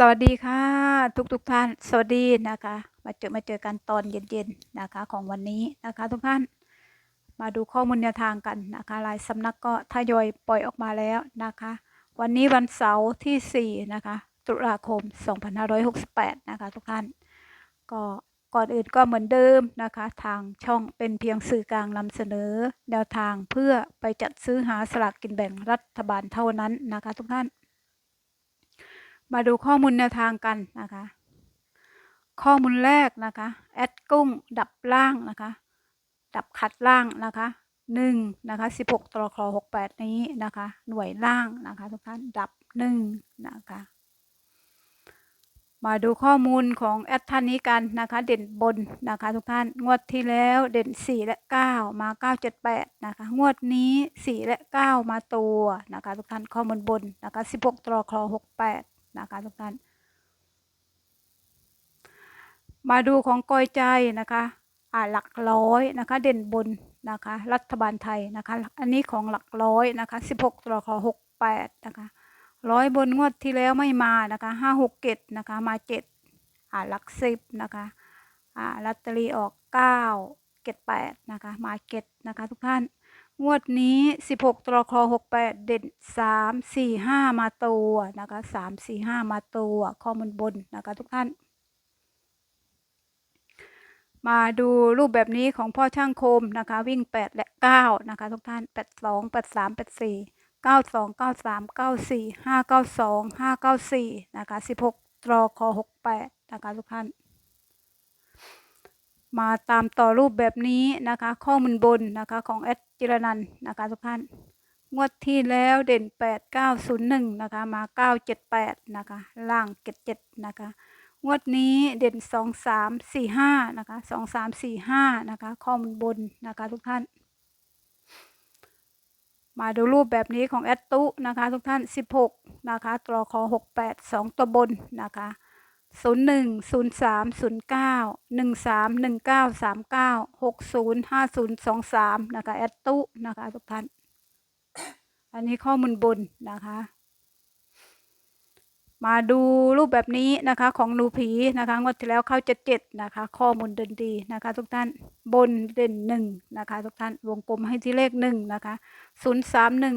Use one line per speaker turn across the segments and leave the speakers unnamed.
สวัสดีค่ะ ทุกทุกท่าน สวัสดีนะคะ มาเจอมาเจอกันตอนเย็นๆนะคะของวันนี้นะคะ ทุกท่านมาดูข้อมูลแนวทางกันนะคะหลายสำนักก็ทยอยปล่อยออกมาแล้วนะคะ วันนี้วันเสาร์ที่4นะคะตุลาคม 2568 นะคะ ทุกท่าน ก็ก่อนอื่นก็เหมือนเดิมนะคะ ทางช่องเป็นเพียงสื่อกลางนำเสนอ แนวทางเพื่อไปจัดซื้อหาสลากกินแบ่งรัฐบาลเท่านั้นนะคะ ทุกท่าน มาดูข้อมูลแนวทางกันนะคะ ข้อมูลแรกนะคะแอดกุ้งดับล่างนะคะ ดับขัดล่างนะคะหนึ่งนะคะสิบหกตรคหกแปดนี้นะคะ หน่วยล่างนะคะทุกท่านดับหนึ่งนะคะมาดูข้อมูลของแอดท่านนี้กันนะคะ เด่นบนนะคะทุกท่านงวดที่แล้วเด่นสี่และเก้ามาเก้าเจ็ดแปดนะคะ งวดนี้สี่และเก้ามาตัวนะคะ ทุกท่านข้อมูลบนนะคะสิบหกตรคหกแปด นะคะทุกท่าน มาดูของกอยใจนะคะอ่าหลักร้อยนะคะ เด่นบนนะคะ รัฐบาลไทยนะคะ อันนี้ของหลักร้อยนะคะสิบหกตรคหกแปดนะคะร้อยบนงวดที่แล้วไม่มานะคะห้าหกเกตนะคะมาเจ็ดอ่าหลักสิบนะคะอ่าลัตเตอรี่ออกเก้าเกตแปดนะคะมาเกตนะคะทุกท่าน งวดนี้ 16ตรค68 เด่น 3 4 5 มาตัวนะคะ 3 4 5 มาตัวข้อมูลบนนะคะทุกท่าน มาดูรูปแบบนี้ของพ่อช่างคมนะคะ วิ่ง 8 และ 9 นะคะ ทุกท่าน 82 83 84 92 93 94 592 594 นะคะ 16ตรค68 นะคะทุกท่าน มาตามต่อรูปแบบนี้นะคะ ข้อมูลบนนะคะของแอดจิรนันนะคะทุกท่านงวดที่แล้วเด่น 8 901 นะคะ มา 978 นะคะ ล่าง 77 นะคะ งวดนี้เด่น 2 3 4 5 นะคะ 2 3 4 5 นะคะ ข้อมูลบนนะคะทุกท่าน มาดูรูปแบบนี้ของแอดตุนะคะทุกท่าน 16 นะคะตรค68 2 ตัวบนนะคะ ศูนย์หนึ่งศูนย์สามศูนย์เก้าหนึ่งสามหนึ่งเก้าสามเก้าหกศูนย์ห้าศูนย์สองสามนะคะ แอดตุนะคะทุกท่าน อันนี้ข้อมูลบนนะคะ มาดูรูปแบบนี้นะคะของหนูผีนะคะงวดที่แล้วเข้าเจ็ดเจ็ดนะคะ ข้อมูลเด่นดีนะคะ ทุกท่านบนเด่นหนึ่งนะคะ ทุกท่านวงกลมให้ที่เลขหนึ่งนะคะศูนย์สามหนึ่ง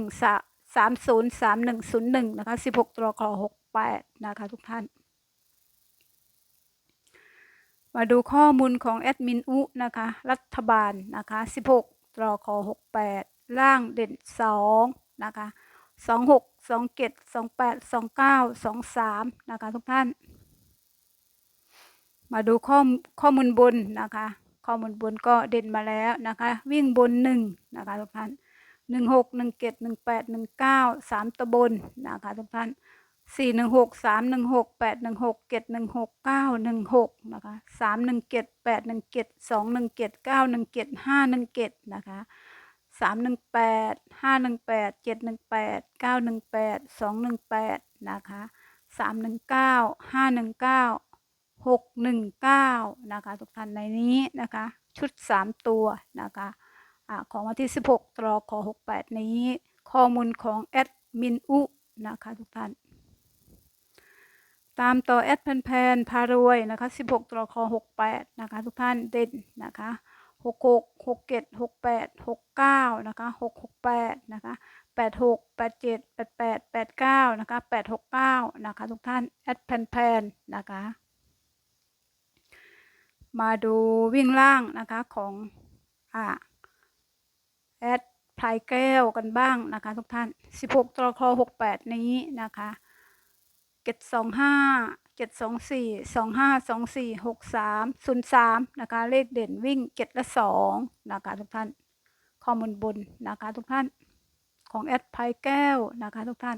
สามศูนย์สามหนึ่งศูนย์หนึ่งนะคะสิบหกตัวคอหกแปดนะคะ ทุกท่าน มาดูข้อมูลของแอดมินอุนะคะ รัฐบาลนะคะ 16ตรค68 ล่างเด่น 2 นะคะ 26 27 28 29 23 นะคะ ทุกท่าน มาดูข้อข้อมูลบนนะคะ ข้อมูลบนก็เด่นมาแล้วนะคะ วิ่งบน 1 นะคะ ทุกท่าน 16 17 18 19 3ตะบนนะคะ ทุกท่าน สี่หนึ่งหกสามหนึ่งหกแปดหนึ่งหกเจ็ดหนึ่งหกเก้าหนึ่งหกนะคะสามหนึ่งเจ็ดแปดหนึ่งเจ็ดสองหนึ่งเจ็ดเก้าหนึ่งเจ็ดห้าหนึ่งเจ็ดนะคะสามหนึ่งแปดห้าหนึ่งแปดเจ็ดหนึ่งแปดเก้าหนึ่งแปดสองหนึ่งแปดนะคะสามหนึ่งเก้าห้าหนึ่งเก้าหกหนึ่งเก้านะคะทุกท่านในนี้นะคะชุดสามตัวนะคะอ่าของวันที่สิบหกตรคหกแปดนี้ ข้อมูลของแอดมินอุนะคะทุกท่าน ตามต่อแอดแพนแพนพารวยนะคะ 16ตรคอ68 นะคะ ทุกท่านเด่นนะคะ66 67 68 69 นะคะ 668 นะคะ 86 87 88 89 นะคะ 869 นะคะ ทุกท่านแอดแพนแพนนะคะ มาดูวิ่งล่างนะคะของอ่าแอดพลายแก้วกันบ้างนะคะ ทุกท่าน 16ตรคอ68 นี้นะคะ เจ็ดสองห้าเจ็ดสองสี่สองห้าสองสี่หกสามศูนย์สามนะคะ เลขเด่นวิ่งเจ็ดและสองนะคะทุกท่านข้อมูลบนนะคะทุกท่าน ของแอดไพแก้วนะคะทุกท่าน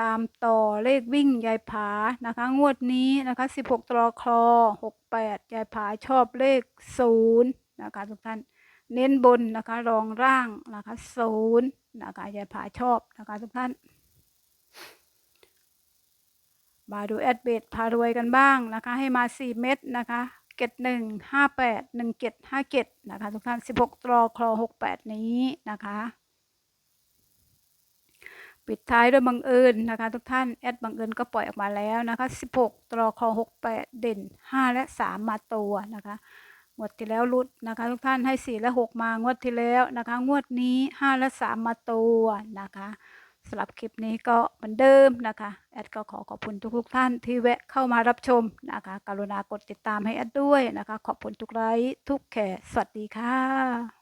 ตามต่อเลขวิ่งยายผานะคะ งวดนี้นะคะสิบหกตรคลอหกแปดยายผาชอบเลขศูนย์นะคะทุกท่าน เน้นบนนะคะรองร่างนะคะศูนย์นะคะยายผาชอบนะคะทุกท่าน มาดูแอดเบดพารวยกันบ้างนะคะ ให้มา 4 เม็ดนะคะเกตหนึ่งห้าแปดหนึ่งเกตห้าเกตนะคะทุกท่าน16ตรอคลอ68นี้นะคะ ปิดท้ายด้วยบังเอิญนะคะ ทุกท่านแอดบังเอิญก็ปล่อยออกมาแล้วนะคะ16ตรอคลอ68เด่น5และ3มาตัวนะคะงวดที่แล้วรุดนะคะ ทุกท่านให้4และ6มางวดที่แล้วนะคะ งวดนี้5และ3มาตัวนะคะ สำหรับคลิปนี้ก็เหมือนเดิมนะคะ แอดก็ขอขอบคุณทุกๆท่านที่แวะเข้ามารับชมนะคะ กรุณากดติดตามให้แอดด้วยนะคะ ขอบคุณทุกไลค์ทุกแขกสวัสดีค่ะ